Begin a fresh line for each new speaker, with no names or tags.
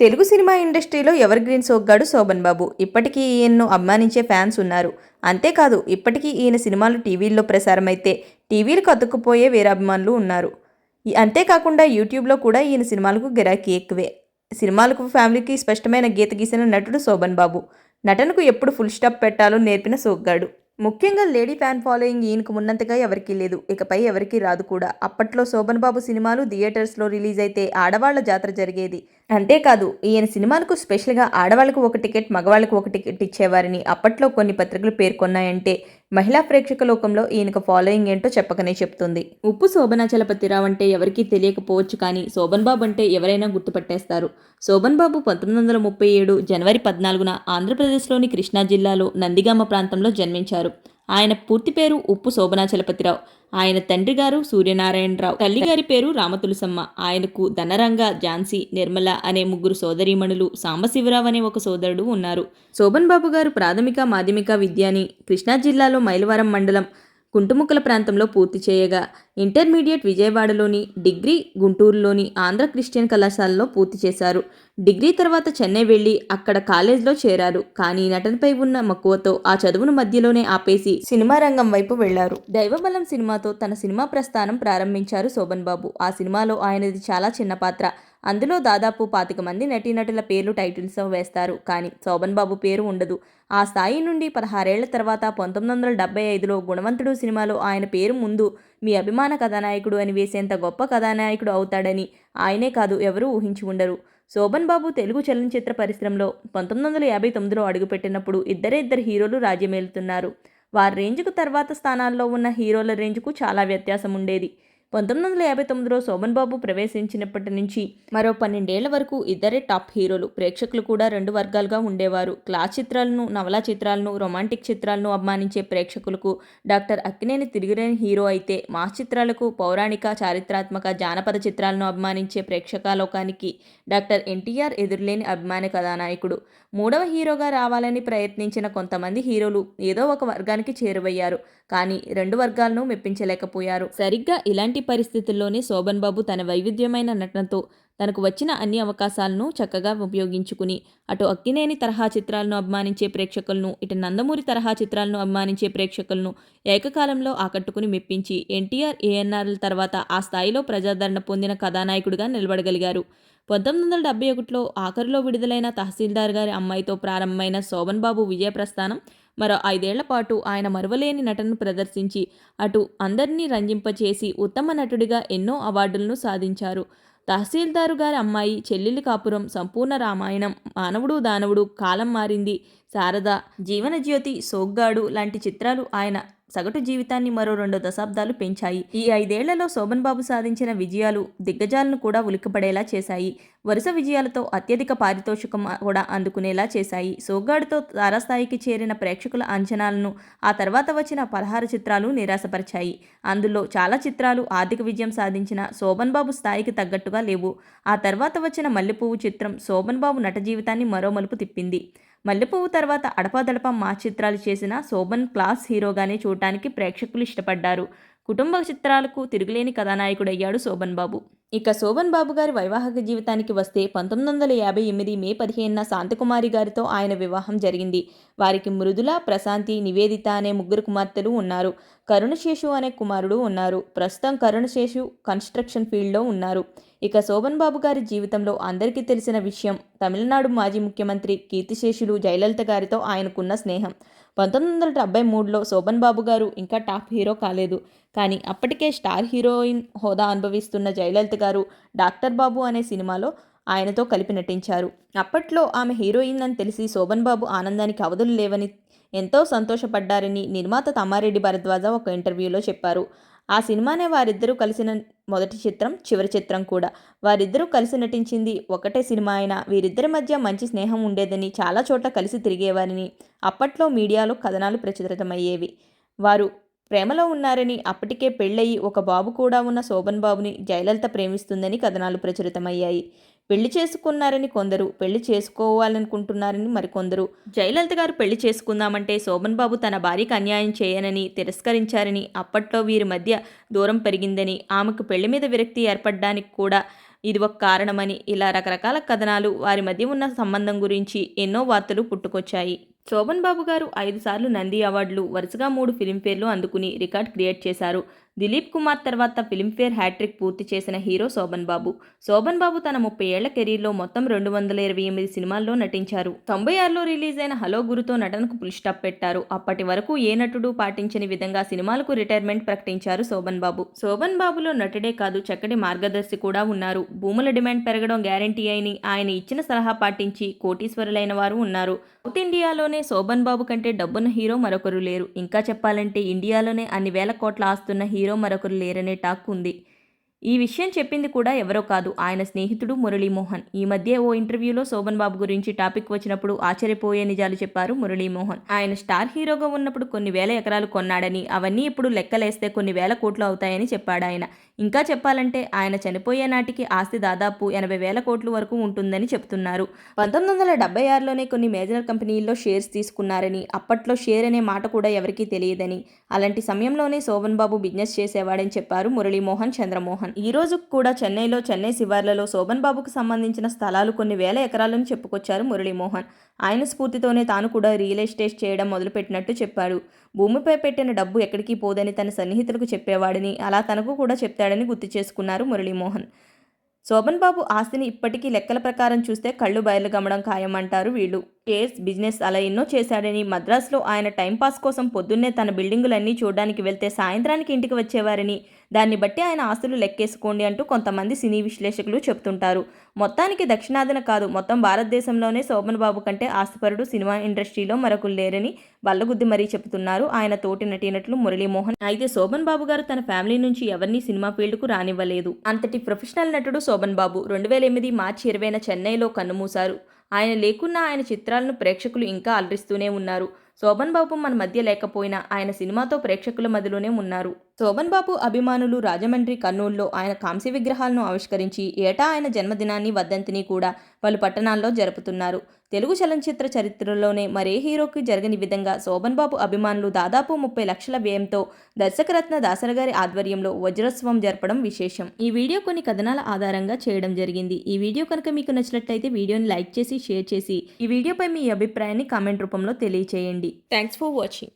Telugu cinema ఇండస్ట్రీలో ever green సోగ్గాడు శోభన్ బాబు. ఇప్పటికీ ఈయన్ను అభిమానించే ఫ్యాన్స్ ఉన్నారు. అంతేకాదు ఇప్పటికీ ఈయన సినిమాలు టీవీల్లో ప్రసారమైతే టీవీలకు అతుక్కుపోయే వీరాభిమానులు ఉన్నారు. అంతేకాకుండా యూట్యూబ్లో కూడా ఈయన సినిమాలకు గిరాకీ ఎక్కువే. సినిమాలకు ఫ్యామిలీకి స్పష్టమైన గీత గీసిన నటుడు శోభన్ బాబు. నటనకు ఎప్పుడు ఫుల్ స్టాప్ పెట్టాలో నేర్పిన సోగ్గాడు. ముఖ్యంగా లేడీ ఫ్యాన్ ఫాలోయింగ్ ఈయనకు ఉన్నంతగా ఎవరికీ లేదు. ఇకపై ఎవరికీ రాదు కూడా. అప్పట్లో శోభన్ బాబు సినిమాలు థియేటర్స్లో రిలీజ్ అయితే ఆడవాళ్ళ జాతర జరిగేది. అంతేకాదు ఈయన సినిమాలకు స్పెషల్గా ఆడవాళ్ళకు ఒక టికెట్ మగవాళ్ళకు ఒక టికెట్ ఇచ్చేవారని. అప్పట్లో కొన్ని పత్రికలు పేర్కొన్నాయంటే మహిళా ప్రేక్షక లోకంలో ఈయనకు ఫాలోయింగ్ ఏంటో చెప్పకనే చెప్తుంది. ఉప్పు శోభనాచలపతిరావు అంటే ఎవరికీ తెలియకపోవచ్చు కానీ శోభన్ బాబు అంటే ఎవరైనా గుర్తుపట్టేస్తారు. శోభన్ బాబు పంతొమ్మిది వందల ముప్పై ఏడు జనవరి పద్నాలుగున ఆంధ్రప్రదేశ్లోని కృష్ణా జిల్లాలో నందిగామ ప్రాంతంలో జన్మించారు. ఆయన పూర్తి పేరు ఉప్పు శోభనాచలపతిరావు ఆయన తండ్రి గారు సూర్యనారాయణరావు. తల్లి గారి పేరు రామతులసమ్మ. ఆయనకు ధనరంగ ఝాన్సీ నిర్మల అనే ముగ్గురు సోదరీమణులు సాంబశివరావు అనే ఒక సోదరుడు ఉన్నారు. శోభన్ బాబు గారు ప్రాథమిక మాధ్యమిక విద్యని కృష్ణా జిల్లాలో మైలవరం మండలం కుంటుముక్కల ప్రాంతంలో పూర్తి చేయగా ఇంటర్మీడియట్ విజయవాడలోని డిగ్రీ గుంటూరులోని ఆంధ్ర క్రిస్టియన్ కళాశాలలో పూర్తి చేశారు. డిగ్రీ తర్వాత చెన్నై వెళ్ళి అక్కడ కాలేజ్లో చేరారు. కానీ నటనపై ఉన్న మక్కువతో ఆ చదువును మధ్యలోనే ఆపేసి సినిమా రంగం వైపు వెళ్ళారు. దైవబలం సినిమాతో తన సినిమా ప్రస్థానం ప్రారంభించారు శోభన్ బాబు ఆ సినిమాలో ఆయనది చాలా చిన్న పాత్ర. అందులో దాదాపు పాతిక మంది నటీనటుల పేర్లు టైటిల్స్ వేస్తారు. కానీ శోభన్ బాబు పేరు ఉండదు. ఆ స్థాయి నుండి పదహారేళ్ళ తర్వాత పంతొమ్మిది వందల డెబ్బై ఐదులో గుణవంతుడు సినిమాలో ఆయన పేరు ముందు మీ అభిమాన కథానాయకుడు అని వేసేంత గొప్ప కథానాయకుడు అవుతాడని ఆయనే కాదు ఎవరూ ఊహించి ఉండరు. శోభన్ బాబు తెలుగు చలనచిత్ర పరిశ్రమలో పంతొమ్మిది వందల యాభై తొమ్మిదిలో అడుగుపెట్టినప్పుడు ఇద్దరే ఇద్దరు హీరోలు రాజ్యమేలుతున్నారు. వారి రేంజ్కు తర్వాత స్థానాల్లో ఉన్న హీరోల రేంజ్కు చాలా వ్యత్యాసం ఉండేది పంతొమ్మిది వందల యాభై తొమ్మిదిలో శోభన్ బాబు ప్రవేశించినప్పటి నుంచి మరో పన్నెండేళ్ళ వరకు ఇద్దరే టాప్ హీరోలు. ప్రేక్షకులు కూడా రెండు వర్గాలుగా ఉండేవారు. క్లాస్ చిత్రాలను నవలా చిత్రాలను రొమాంటిక్ చిత్రాలను అభిమానించే ప్రేక్షకులకు డాక్టర్ అక్కినేని తిరిగిరేని హీరో అయితే మాస్ చిత్రాలకు పౌరాణిక చారిత్రాత్మక జానపద చిత్రాలను అభిమానించే ప్రేక్షకాలోకానికి డాక్టర్ ఎన్టీఆర్ ఎదురులేని అభిమాన కథానాయకుడు. మూడవ హీరోగా రావాలని ప్రయత్నించిన కొంతమంది హీరోలు ఏదో ఒక వర్గానికి చేరువయ్యారు. కానీ రెండు వర్గాలను మెప్పించలేకపోయారు. సరిగ్గా ఇలాంటి పరిస్థితుల్లోనే శోభన్ బాబు తన వైవిధ్యమైన నటనతో తనకు వచ్చిన అన్ని అవకాశాలను చక్కగా ఉపయోగించుకుని అటు అక్కినేని తరహా చిత్రాలను అభిమానించే ప్రేక్షకులను ఇటు నందమూరి తరహా చిత్రాలను అభిమానించే ప్రేక్షకులను ఏకకాలంలో ఆకట్టుకుని మెప్పించి ఎన్టీఆర్ ఏఎన్ఆర్ల తర్వాత ఆ స్థాయిలో ప్రజాదరణ పొందిన కథానాయకుడిగా నిలబడగలిగారు. పంతొమ్మిది వందల డెబ్బై ఒకటిలో ఆఖరిలో విడుదలైన తహసీల్దార్ గారి అమ్మాయితో ప్రారంభమైన శోభన్ బాబు విజయ ప్రస్థానం మరో ఐదేళ్ళ పాటు ఆయన మరువలేని నటనను ప్రదర్శించి అటు అందరినీ రంజింపచేసి ఉత్తమ నటుడిగా ఎన్నో అవార్డులను సాధించారు. తహసీల్దారు గారి అమ్మాయి చెల్లెలి కాపురం సంపూర్ణ రామాయణం మానవుడు దానవుడు కాలం మారింది. శారద జీవనజ్యోతి సోగ్గాడు లాంటి చిత్రాలు ఆయన సగటు జీవితాన్ని మరో రెండు దశాబ్దాలు పెంచాయి. ఈ ఐదేళ్ళలో శోభన్ బాబు సాధించిన విజయాలు దిగ్గజాలను కూడా ఉలిక్కిపడేలా చేశాయి. వరుస విజయాలతో అత్యధిక పారితోషికం కూడా అందుకునేలా చేశాయి. సోగ్గాడుతో తారాస్థాయికి చేరిన ప్రేక్షకుల అంచనాలను ఆ తర్వాత వచ్చిన పదహారు చిత్రాలు నిరాశపరిచాయి. అందులో చాలా చిత్రాలు ఆర్థిక విజయం సాధించిన శోభన్ బాబు స్థాయికి తగ్గట్టుగా లేవు. ఆ తర్వాత వచ్చిన మల్లెపువ్వు చిత్రం శోభన్ బాబు నట జీవితాన్ని మరో మలుపు తిప్పింది. మల్లెపువ్వు తర్వాత అడపాదడప మా చిత్రాలు చేసిన శోభన్ క్లాస్ హీరోగానే చూడటానికి ప్రేక్షకులు ఇష్టపడ్డారు. కుటుంబ చిత్రాలకు తిరుగులేని కథానాయకుడయ్యాడు శోభన్ బాబు. ఇక శోభన్ బాబు గారి వైవాహిక జీవితానికి వస్తే పంతొమ్మిది వందల యాభై ఎనిమిది మే పదిహేనున శాంతకుమారి గారితో ఆయన వివాహం జరిగింది. వారికి మృదుల ప్రశాంతి నివేదిత అనే ముగ్గురు కుమార్తెలు ఉన్నారు. కరుణశేషు అనే కుమారుడు ఉన్నారు. ప్రస్తుతం కరుణశేషు కన్స్ట్రక్షన్ ఫీల్డ్లో ఉన్నారు. ఇక శోభన్ బాబు గారి జీవితంలో అందరికీ తెలిసిన విషయం తమిళనాడు మాజీ ముఖ్యమంత్రి కీర్తిశేషులు జయలలిత గారితో ఆయనకున్న స్నేహం. పంతొమ్మిది వందల డెబ్బై మూడులో శోభన్ బాబు గారు ఇంకా టాప్ హీరో కాలేదు. కానీ అప్పటికే స్టార్ హీరోయిన్ హోదా అనుభవిస్తున్న జయలలిత గారు డాక్టర్ బాబు అనే సినిమాలో ఆయనతో కలిపి నటించారు. అప్పట్లో ఆమె హీరోయిన్ అని తెలిసి శోభన్ బాబు ఆనందానికి అవధులు లేవని ఎంతో సంతోషపడ్డారని నిర్మాత తమ్మారెడ్డి భరద్వాజ ఒక ఇంటర్వ్యూలో చెప్పారు. ఆ సినిమానే వారిద్దరూ కలిసిన మొదటి చిత్రం చివరి చిత్రం కూడా. వారిద్దరూ కలిసి నటించింది ఒకటే సినిమా అయినా వీరిద్దరి మధ్య మంచి స్నేహం ఉండేదని చాలా చోట్ల కలిసి తిరిగేవారని. అప్పట్లో మీడియాలో కథనాలు ప్రచురితమయ్యేవి. వారు ప్రేమలో ఉన్నారని అప్పటికే పెళ్ళయి ఒక బాబు కూడా ఉన్న శోభన్ బాబుని జయలలిత ప్రేమిస్తుందని కథనాలు ప్రచురితమయ్యాయి. పెళ్ళి చేసుకున్నారని కొందరు పెళ్ళి చేసుకోవాలనుకుంటున్నారని మరికొందరు. జయలలిత గారు పెళ్ళి చేసుకుందామంటే శోభన్ బాబు తన భార్యకు అన్యాయం చేయనని తిరస్కరించారని అప్పట్లో వీరి మధ్య దూరం పెరిగిందని ఆమెకు పెళ్ళి మీద విరక్తి ఏర్పడడానికి కూడా ఇది ఒక కారణమని ఇలా రకరకాల కథనాలు వారి మధ్య ఉన్న సంబంధం గురించి ఎన్నో వార్తలు పుట్టుకొచ్చాయి. శోభన్ బాబు గారు ఐదు సార్లు నంది అవార్డులు వరుసగా మూడు ఫిలింఫేర్లు అందుకుని రికార్డ్ క్రియేట్ చేశారు. దిలీప్ కుమార్ తర్వాత ఫిలింఫేర్ హ్యాట్రిక్ పూర్తి చేసిన హీరో శోభన్ బాబు. శోభన్ బాబు తన ముప్పై ఏళ్ళ కెరీర్లో మొత్తం రెండు వందల ఇరవై ఎనిమిది సినిమాల్లో నటించారు. తొంభై ఆరులో రిలీజ్ అయిన హలో గురుతో నటనకు పుల్ స్టాప్ పెట్టారు. అప్పటి వరకు ఏ నటుడు పాటించని విధంగా సినిమాలకు రిటైర్మెంట్ ప్రకటించారు శోభన్ బాబు. శోభన్ బాబులో నటుడే కాదు చక్కటి మార్గదర్శి కూడా ఉన్నారు. భూముల డిమాండ్ పెరగడం గ్యారంటీ అయిని ఆయన ఇచ్చిన సలహా పాటించి కోటీశ్వరులైన వారు ఉన్నారు. సౌత్ ఇండియాలోనే శోభన్ బాబు కంటే డబ్బున్న హీరో మరొకరు లేరు. ఇంకా చెప్పాలంటే ఇండియాలోనే అన్ని వేల కోట్ల ఆస్తున్న హీరో మరొకరు లేరనే టాక్ ఉంది. ఈ విషయం చెప్పింది కూడా ఎవరో కాదు. ఆయన స్నేహితుడు మురళీమోహన్. ఈ మధ్య ఓ ఇంటర్వ్యూలో శోభన్ బాబు గురించి టాపిక్ వచ్చినప్పుడు ఆశ్చర్యపోయే నిజాలు చెప్పారు మురళీమోహన్. ఆయన స్టార్ హీరోగా ఉన్నప్పుడు కొన్ని వేల ఎకరాలు కొన్నాడని అవన్నీ ఇప్పుడు లెక్కలేస్తే కొన్ని వేల కోట్లు అవుతాయని చెప్పాడు ఆయన. ఇంకా చెప్పాలంటే ఆయన చనిపోయే నాటికి ఆస్తి దాదాపు ఎనభై వేల కోట్ల వరకు ఉంటుందని చెప్తున్నారు. పంతొమ్మిది వందల డెబ్బై ఆరులోనే కొన్ని మేజర్ కంపెనీల్లో షేర్స్ తీసుకున్నారని అప్పట్లో షేర్ అనే మాట కూడా ఎవరికీ తెలియదని అలాంటి సమయంలోనే శోభన్ బాబు బిజినెస్ చేసేవాడని చెప్పారు మురళీమోహన్ చంద్రమోహన్. ఈ రోజు కూడా చెన్నైలో చెన్నై శివార్లలో శోభన్ బాబుకు సంబంధించిన స్థలాలు కొన్ని వేల ఎకరాలను చెప్పుకొచ్చారు మురళీమోహన్. ఆయన స్ఫూర్తితోనే తాను కూడా రియల్ ఎస్టేట్ చేయడం మొదలుపెట్టినట్టు చెప్పాడు. భూమిపై పెట్టిన డబ్బు ఎక్కడికి పోదని తన సన్నిహితులకు చెప్పేవాడని అలా తనకు కూడా చెప్తాడని గుర్తు చేసుకున్నారు మురళీమోహన్. శోభన్ బాబు ఆస్తిని ఇప్పటికీ లెక్కల ప్రకారం చూస్తే కళ్ళు బయలు గమ్మడం ఖాయమంటారు వీళ్ళు. కేస్ బిజినెస్ అలా ఎన్నో చేశాడని మద్రాసులో ఆయన టైంపాస్ కోసం పొద్దున్నే తన బిల్డింగులన్నీ చూడడానికి వెళ్తే సాయంత్రానికి ఇంటికి వచ్చేవారని దాన్ని బట్టి ఆయన ఆస్తులు లెక్కేసుకోండి అంటూ కొంతమంది సినీ విశ్లేషకులు చెప్తుంటారు. మొత్తానికి దక్షిణాదిన కాదు మొత్తం భారతదేశంలోనే శోభన్ బాబు కంటే ఆస్తిపరుడు సినిమా ఇండస్ట్రీలో మరొకరు లేరని బల్లగుద్ది మరీ చెబుతున్నారు. ఆయన తోటి నటీనటులు మురళీమోహన్. అయితే శోభన్ బాబు గారు తన ఫ్యామిలీ నుంచి ఎవరిని సినిమా ఫీల్డ్కు రానివ్వలేదు. అంతటి ప్రొఫెషనల్ నటుడు శోభన్ బాబు రెండు వేల ఎనిమిది మార్చి ఇరవైన చెన్నైలో కన్నుమూశారు. ఆయన లేకున్నా ఆయన చిత్రాలను ప్రేక్షకులు ఇంకా అలరిస్తూనే ఉన్నారు. శోభన్ బాబు మన మధ్య లేకపోయినా ఆయన సినిమాతో ప్రేక్షకుల మధ్యలోనే ఉన్నారు. శోభన్ బాబు అభిమానులు రాజమండ్రి కర్నూలులో ఆయన కాంస్య విగ్రహాలను ఆవిష్కరించి ఏటా ఆయన జన్మదినాన్ని వర్ధంతిని కూడా పలు పట్టణాల్లో జరుపుతున్నారు. తెలుగు చలనచిత్ర చరిత్రలోనే మరే హీరోకి జరగని విధంగా శోభన్ బాబు అభిమానులు దాదాపు ముప్పై లక్షల వ్యయంతో దర్శకరత్న దాసర గారి ఆధ్వర్యంలో వజ్రోత్సవం జరపడం విశేషం. ఈ వీడియో కొన్ని కథనాల ఆధారంగా చేయడం జరిగింది. ఈ వీడియో కనుక మీకు నచ్చినట్లయితే వీడియోని లైక్ చేసి షేర్ చేసి ఈ వీడియోపై మీ అభిప్రాయాన్ని కామెంట్ రూపంలో తెలియచేయండి. Thanks for watching.